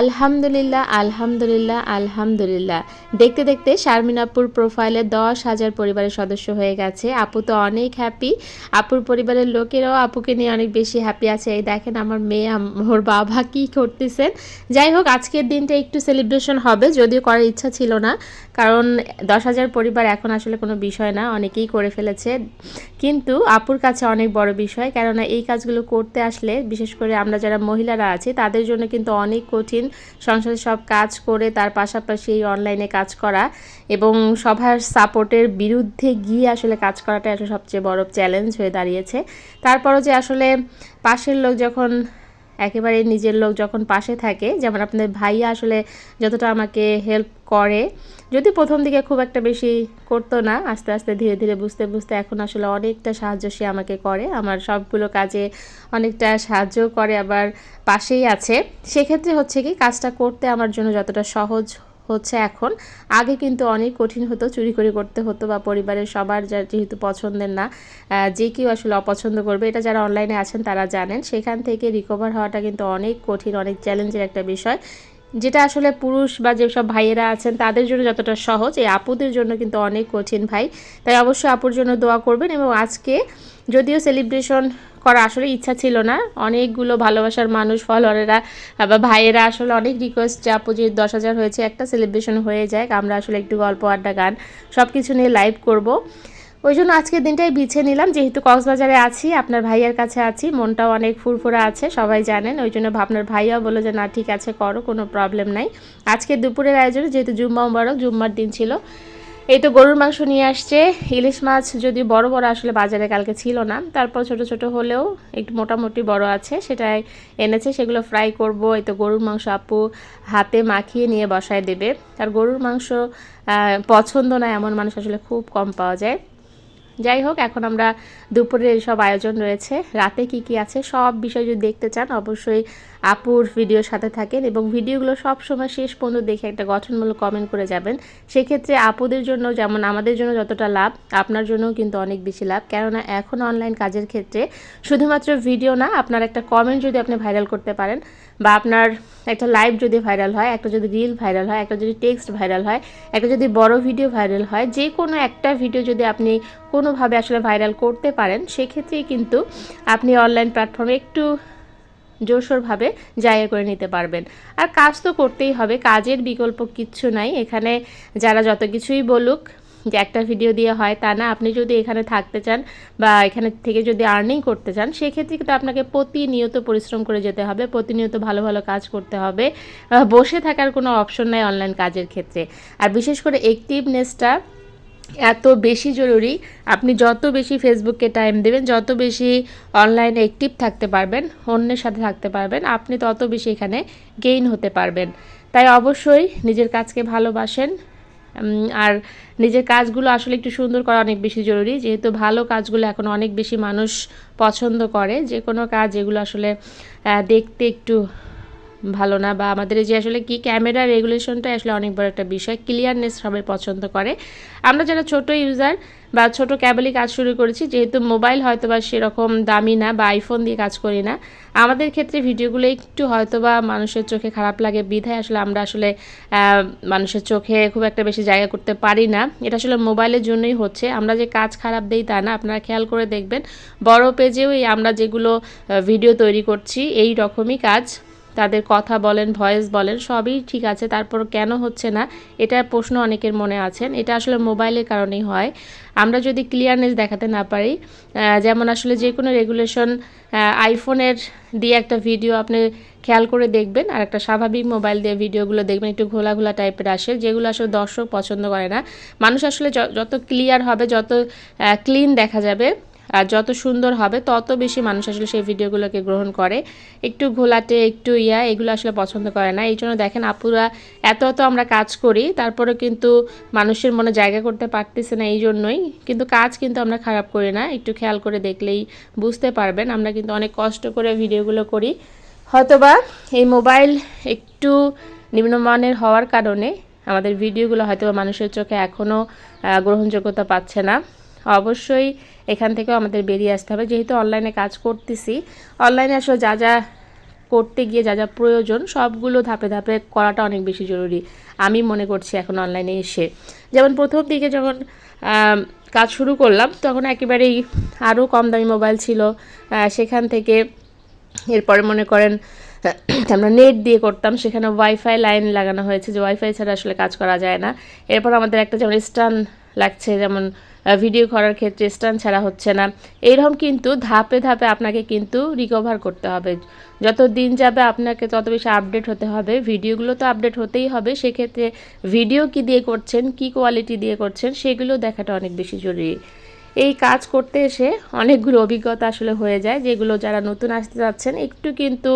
আলহামদুলিল্লাহ আলহামদুলিল্লাহ আলহামদুলিল্লাহ। দেখতে দেখতে শারমিনাপুর প্রোফাইলে দশ হাজার পরিবারের সদস্য হয়ে গেছে। আপু তো অনেক হ্যাপি আপুর পরিবারের লোকেরাও আপুকে নিয়ে অনেক বেশি হ্যাপি আছে। এই দেখেন আমার মেয়ে ওর বাবা কি করতেছেন। যাই হোক, আজকের দিনটা একটু সেলিব্রেশন হবে, যদিও করার ইচ্ছা ছিল না। কারণ দশ হাজার পরিবার এখন আসলে কোনো বিষয় না, অনেকেই করে ফেলেছে। কিন্তু আপুর কাছে অনেক বড় বিষয়, কেননা এই কাজগুলো করতে আসলে, বিশেষ করে আমরা যারা মহিলারা আছি, তাদের জন্য কিন্তু অনেক কঠিন সংসারে সব কাজ করে, তার পাশাপাশি এই অনলাইনে কাজ করা এবং সবার সাপোর্টের বিরুদ্ধে গিয়ে আসলে কাজ করাটা আসলে সবচেয়ে বড় চ্যালেঞ্জ হয়ে দাঁড়িয়েছে। তারপরও যে আসলে পাশের লোক যখন একেবারে নিজের লোক যখন পাশে থাকে, যেমন আপনাদের ভাইয়া আসলে যতটা আমাকে হেল্প করে, যদি প্রথম দিকে খুব একটা বেশি করতো না, আস্তে আস্তে ধীরে ধীরে বুঝতে বুঝতে এখন আসলে অনেকটা সাহায্য সে আমাকে করে। আমার সবগুলো কাজে অনেকটা সাহায্য করে, আবার পাশেই আছে। সেক্ষেত্রে হচ্ছে কি, কাজটা করতে আমার জন্য যতটা সহজ হচ্ছে এখন। আগে কিন্তু অনেক কঠিন হতো, চুরি করে করতে হতো বা পরিবারের সবার যা যেহেতু পছন্দের না যে কেউ আসলে অপছন্দ করবে। এটা যারা অনলাইনে আছেন তারা জানেন, সেখান থেকে রিকভার হওয়াটা কিন্তু অনেক কঠিন, অনেক চ্যালেঞ্জের একটা বিষয়। যেটা আসলে পুরুষ বা যেসব ভাইয়েরা আছেন তাদের জন্য যতটা সহজ, এই আপুদের জন্য কিন্তু অনেক কঠিন ভাই। তাই অবশ্যই আপুর জন্য দোয়া করবেন এবং আজকে যদিও সেলিব্রেশন করা আসলে ইচ্ছা ছিল না। অনেকগুলো ভালোবাসার মানুষ ফলোয়ারেরা বা ভাইয়েরা আসলে অনেক রিকোয়েস্ট যে, আপু যে দশ হাজার হয়েছে, একটা সেলিব্রেশন হয়ে যায় আমরা আসলে একটু গল্প, আড্ডা, গান সব কিছু নিয়ে লাইভ করব। ওই জন্য আজকের দিনটাই বিছে নিলাম। যেহেতু কক্সবাজারে আছি, আপনার ভাইয়ার কাছে আছি, মনটাও অনেক ফুরফুরা আছে, সবাই জানেন। ওই জন্য আপনার ভাইয়াও বলল যে, না, ঠিক আছে, করো, কোনো প্রবলেম নাই। আজকে দুপুরের আয়োজনে যেহেতু জুম্মা মুবারক, জুম্মার দিন ছিল এই তো গরুর মাংস নিয়ে আসছে। ইলিশ মাছ যদি বড় বড় আসলে বাজারে কালকে ছিল না, তারপর ছোট ছোট হলেও একটু মোটামুটি বড় আছে, সেটাই এনেছে, সেগুলো ফ্রাই করব। এই তো গরুর মাংস আপু হাতে মাখিয়ে নিয়ে বসায় দেবে। আর গরুর মাংস পছন্দ না এমন মানুষ আসলে খুব কম পাওয়া যায়। যাই হোক এখন আমরা দুপুরের সব আয়োজন রয়েছে। রাতে কি কি আছে সব বিষয় যদি দেখতে চান, অবশ্যই আপুর ভিডিওর সাথে থাকেন এবং ভিডিওগুলো সব সময় শেষ পর্যন্ত দেখে একটা গঠনমূলক কমেন্ট করে যাবেন। সেক্ষেত্রে আপুদের জন্য যেমন আমাদের জন্য যতটা লাভ, আপনার জন্যও কিন্তু অনেক বেশি লাভ। কেননা এখন অনলাইন কাজের ক্ষেত্রে শুধুমাত্র ভিডিও না, আপনার একটা কমেন্ট যদি আপনি ভাইরাল করতে পারেন বা আপনার একটা লাইভ যদি ভাইরাল হয়, একটা যদি রিল ভাইরাল হয়, একটা যদি টেক্সট ভাইরাল হয়, একটা যদি বড় ভিডিও ভাইরাল হয় যে কোনো একটা ভিডিও যদি আপনি কোনোভাবে আসলে ভাইরাল করতে পারেন, সেক্ষেত্রেই কিন্তু আপনি অনলাইন প্ল্যাটফর্মে একটু জোরসোরভাবে জায়গা করে নিতে পারবেন। আর কাজ তো করতেই হবে, কাজের বিকল্প কিচ্ছু নাই। এখানে যারা যত কিছুই বলুক যে একটা ভিডিও দিয়ে হয় তা না, আপনি যদি এখানে থাকতে চান বা এখানে থেকে যদি আর্নিং করতে চান, সেক্ষেত্রে কিন্তু আপনাকে প্রতিনিয়ত পরিশ্রম করে যেতে হবে, প্রতিনিয়ত ভালো ভালো কাজ করতে হবে। বসে থাকার কোনো অপশন নাই অনলাইন কাজের ক্ষেত্রে। আর বিশেষ করে অ্যাক্টিভনেসটা এত বেশি জরুরি, আপনি যত বেশি ফেসবুককে টাইম দেবেন, যত বেশি অনলাইনে অ্যাক্টিভ থাকতে পারবেন, অন্যের সাথে থাকতে পারবেন, আপনি তত বেশি এখানে গেইন হতে পারবেন। তাই অবশ্যই নিজের কাজকে ভালোবাসেন আর নিজের কাজগুলো আসলে একটু সুন্দর করা অনেক বেশি জরুরি। যেহেতু ভালো কাজগুলো এখন অনেক বেশি মানুষ পছন্দ করে যে কোনো কাজ যেগুলো আসলে দেখতে একটু ভালো না বা আমাদের যে আসলে কি ক্যামেরা রেগুলেশনটা আসলে অনেক বড় একটা বিষয় ক্লিয়ারনেস সবাই পছন্দ করে। আমরা যারা ছোট ইউজার বা ছোট ক্যাবেলই কাজ শুরু করেছি, যেহেতু মোবাইল হয়তো বা সেরকম দামি না বা আইফোন দিয়ে কাজ করি না, আমাদের ক্ষেত্রে ভিডিওগুলো একটু হয়তো বা মানুষের চোখে খারাপ লাগে। বিধায় আসলে আমরা আসলে মানুষের চোখে খুব একটা বেশি জায়গা করতে পারি না। এটা আসলে মোবাইলের জন্যই হচ্ছে। আমরা যে কাজ খারাপ দেই তা না, আপনারা খেয়াল করে দেখবেন। বড় পেজেও এই আমরা যেগুলো ভিডিও তৈরি করছি, এই রকমই কাজ। তাদের কথা বলেন ভয়েস বলেন, সবই ঠিক আছে, তারপর কেন হচ্ছে না এটা প্রশ্ন অনেকের মনে আছেন, এটা আসলে মোবাইলের কারণেই হয়। আমরা যদি ক্লিয়ারনেস দেখাতে না পারি যেমন আসলে যে কোনো রেগুলেশন আইফোনের দিয়ে একটা ভিডিও আপনি খেয়াল করে দেখবেন, আর একটা স্বাভাবিক মোবাইল দিয়ে ভিডিওগুলো দেখবেন, একটু ঘোলা ঘোলা টাইপের আসে, যেগুলো আসলে দর্শক পছন্দ করে না। মানুষ আসলে যত ক্লিয়ার হবে, যত ক্লিন দেখা যাবে আর যত সুন্দর হবে, তত বেশি মানুষ আসলে সেই ভিডিওগুলোকে গ্রহণ করে। একটু ঘোলাটে, একটু ইয়া, এগুলো আসলে পছন্দ করে না। এই জন্য দেখেন আপুরা এত এত আমরা কাজ করি তারপরে কিন্তু মানুষের মনে জায়গা করতে পারতেছে না এই জন্যই। কিন্তু কাজ কিন্তু আমরা খারাপ করি না, একটু খেয়াল করে দেখলেই বুঝতে পারবেন। আমরা কিন্তু অনেক কষ্ট করে ভিডিওগুলো করি। হয়তোবা এই মোবাইল একটু নিম্নমানের হওয়ার কারণে আমাদের ভিডিওগুলো হয়তো মানুষের চোখে এখনও গ্রহণযোগ্যতা পাচ্ছে না। অবশ্যই এখান থেকেও আমাদের বেরিয়ে আসতে হবে। যেহেতু অনলাইনে কাজ করতেছি অনলাইনে আসলে যা যা করতে গিয়ে যা যা প্রয়োজন, সবগুলো ধাপে ধাপে করাটা অনেক বেশি জরুরি, আমি মনে করছি এখন অনলাইনে এসে। যেমন প্রথম দিকে যখন কাজ শুরু করলাম, তখন একেবারেই আরও কম দামি মোবাইল ছিল। সেখান থেকে এরপরে মনে করেন আমরা নেট দিয়ে করতাম, সেখানে ওয়াইফাই লাইন লাগানো হয়েছে, যে ওয়াইফাই ছাড়া আসলে কাজ করা যায় না। এরপর আমাদের একটা যেমন স্টান লাগছে, যেমন ভিডিও করার ক্ষেত্রে স্টান ছাড়া হচ্ছে না। এইরকম কিন্তু ধাপে ধাপে আপনাকে কিন্তু রিকভার করতে হবে। যত দিন যাবে আপনাকে তত বেশি আপডেট হতে হবে। ভিডিওগুলো তো আপডেট হতেই হবে। সেক্ষেত্রে ভিডিও কি দিয়ে করছেন, কি কোয়ালিটি দিয়ে করছেন, সেগুলো দেখাটা অনেক বেশি জরুরি। এই কাজ করতে এসে অনেকগুলো অভিজ্ঞতা আসলে হয়ে যায়, যেগুলো যারা নতুন আসতে যাচ্ছেন, একটু কিন্তু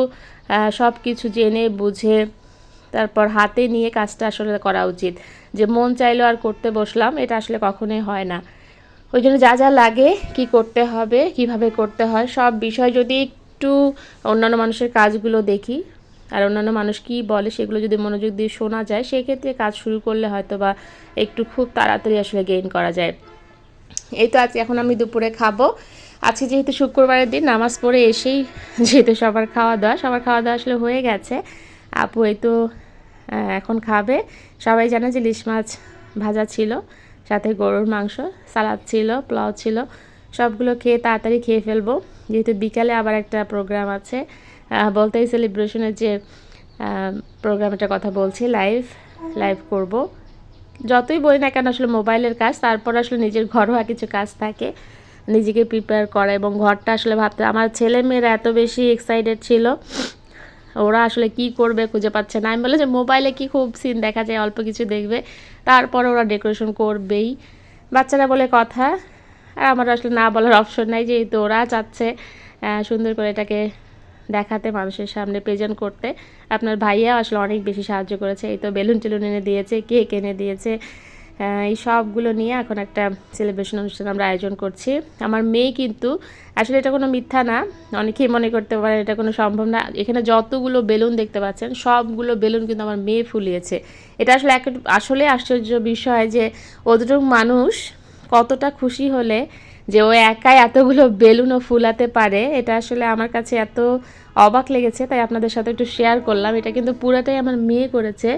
সব কিছু জেনে, বুঝে, তারপর হাতে নিয়ে কাজটা আসলে করা উচিত। যে মন চাইলো আর করতে বসলাম, এটা আসলে কখনোই হয় না। ওই জন্য যা যা লাগে কি করতে হবে, কীভাবে করতে হয়, সব বিষয় যদি একটু অন্যান্য মানুষের কাজগুলো দেখি, আর অন্যান্য মানুষ কি বলে সেগুলো যদি মনোযোগ দিয়ে শোনা যায়, সেক্ষেত্রে কাজ শুরু করলে হয়তো বা একটু খুব তাড়াতাড়ি আসলে গেইন করা যায়। এই তো আজকে এখন আমি দুপুরে খাব। আজকে যেহেতু শুক্রবারের দিন, নামাজ পড়ে এসেই যেহেতু সবার খাওয়া দাওয়া, সবার খাওয়া দাওয়া আসলে হয়ে গেছে। আপু এই তো এখন খাবে। সবাই জানে যে ইলিশ মাছ ভাজা ছিল। সাথে গরুর মাংস, সালাদ ছিল, পোলাও ছিল, সবগুলো খেয়ে তাড়াতাড়ি খেয়ে ফেলব। যেহেতু বিকালে আবার একটা প্রোগ্রাম আছে বলতে সেলিব্রেশনের যে প্রোগ্রামটার কথা বলছি লাইভ লাইভ করব। যতই বলি না কেন আসলে মোবাইলের কাজ, তারপর আসলে নিজের ঘরোয়া কিছু কাজ থাকে, নিজেকে প্রিপেয়ার করা এবং ঘরটা আসলে ভাবতে আমার ছেলে মেয়েরা এত বেশি এক্সাইটেড ছিল ওরা আসলে কি করবে খুঁজে পাচ্ছে না। আমি বলে যে মোবাইলে কি খুব সিন দেখা যায়, অল্প কিছু দেখবে। তারপর ওরা ডেকোরেশন করবেই। বাচ্চারা বলে কথা। আর আমার আসলে না বলার অপশন নাই, যেহেতু ওরা চাচ্ছে সুন্দর করে এটাকে দেখাতে মানুষের সামনে প্রেজেন্ট করতে। আপনার ভাইয়া আসলে অনেক বেশি সাহায্য করেছে। এই তো বেলুন টেলুন এনে দিয়েছে, কেক এনে দিয়েছে। এই সবগুলো নিয়ে এখন একটা সেলিব্রেশন অনুষ্ঠান আমরা আয়োজন করছি। আমার মেয়ে কিন্তু, আসলে এটা কোনো মিথ্যা না, অনেকেই মনে করতে পারে এটা কোনো সম্ভব না। এখানে যতগুলো বেলুন দেখতে পাচ্ছেন, সবগুলো বেলুন কিন্তু আমার মেয়ে ফুলিয়েছে। এটা আসলে এক, আসলে আশ্চর্য বিষয় যে অতটুকু মানুষ কতটা খুশি হলে যে ও একাই এতগুলো বেলুনও ফুলাতে পারে। এটা আসলে আমার কাছে এত অবাক লেগেছে, তাই আপনাদের সাথে একটু শেয়ার করলাম। এটা কিন্তু পুরাটাই আমার মেয়ে করেছে।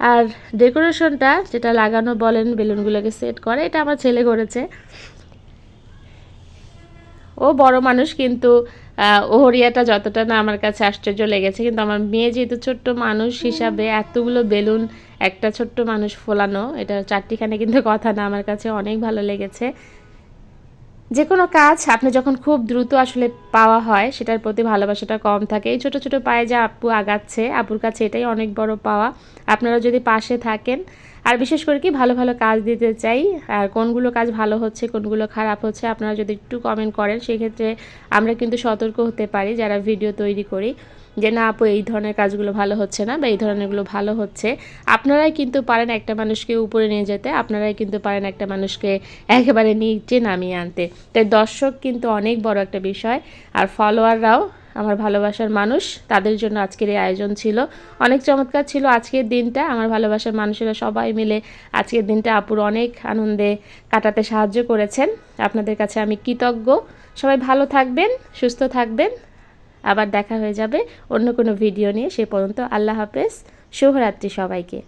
আর ডেকোরেশনটা যেটা লাগানো বলেন বেলুনগুলোকে সেট করে এটা আমার ছেলে করেছে। ও বড় মানুষ কিন্তু আহ, ওহরিয়াটা যতটা না আমার কাছে আশ্চর্য লেগেছে কিন্তু আমার মেয়ে যেহেতু ছোট্ট মানুষ হিসাবে এতগুলো বেলুন একটা ছোট্ট মানুষ ফোলানো এটা চারটিখানে কিন্তু কথা না আমার কাছে অনেক ভালো লেগেছে। যে কোনো কাজ আপনি যখন খুব দ্রুত আসলে পাওয়া হয়, সেটার প্রতি ভালোবাসাটা কম থাকে। এই ছোটো ছোটো পায়ে যা আপু আগাচ্ছে, আপুর কাছে এটাই অনেক বড় পাওয়া। আপনারা যদি পাশে থাকেন, আর বিশেষ করে কি ভালো ভালো কাজ দিতে চাই, আর কোনগুলো কাজ ভালো হচ্ছে, কোনগুলো খারাপ হচ্ছে, আপনারা যদি একটু কমেন্ট করেন, সেক্ষেত্রে আমরা কিন্তু সতর্ক হতে পারি যারা ভিডিও তৈরি করি। যে না, আপু, এই ধরনের কাজগুলো ভালো হচ্ছে না বা এই ধরনেরগুলো ভালো হচ্ছে। আপনারাই কিন্তু পারেন একটা মানুষকে উপরে নিয়ে যেতে, আপনারাই কিন্তু পারেন একটা মানুষকে একেবারে নিচে নামিয়ে আনতে। তাই দর্শক কিন্তু অনেক বড় একটা বিষয়। আর ফলোয়াররাও আমার ভালোবাসার মানুষ, তাদের জন্য আজকের এই আয়োজন ছিল। অনেক চমৎকার ছিল আজকের দিনটা। আমার ভালোবাসার মানুষেরা সবাই মিলে আজকের দিনটা আপুর অনেক আনন্দে কাটাতে সাহায্য করেছেন। আপনাদের কাছে আমি কৃতজ্ঞ। সবাই ভালো থাকবেন, সুস্থ থাকবেন। আবার দেখা হয়ে যাবে অন্য কোনো ভিডিও নিয়ে। সে পর্যন্ত আল্লাহ হাফেজ। শুভরাত্রি সবাইকে।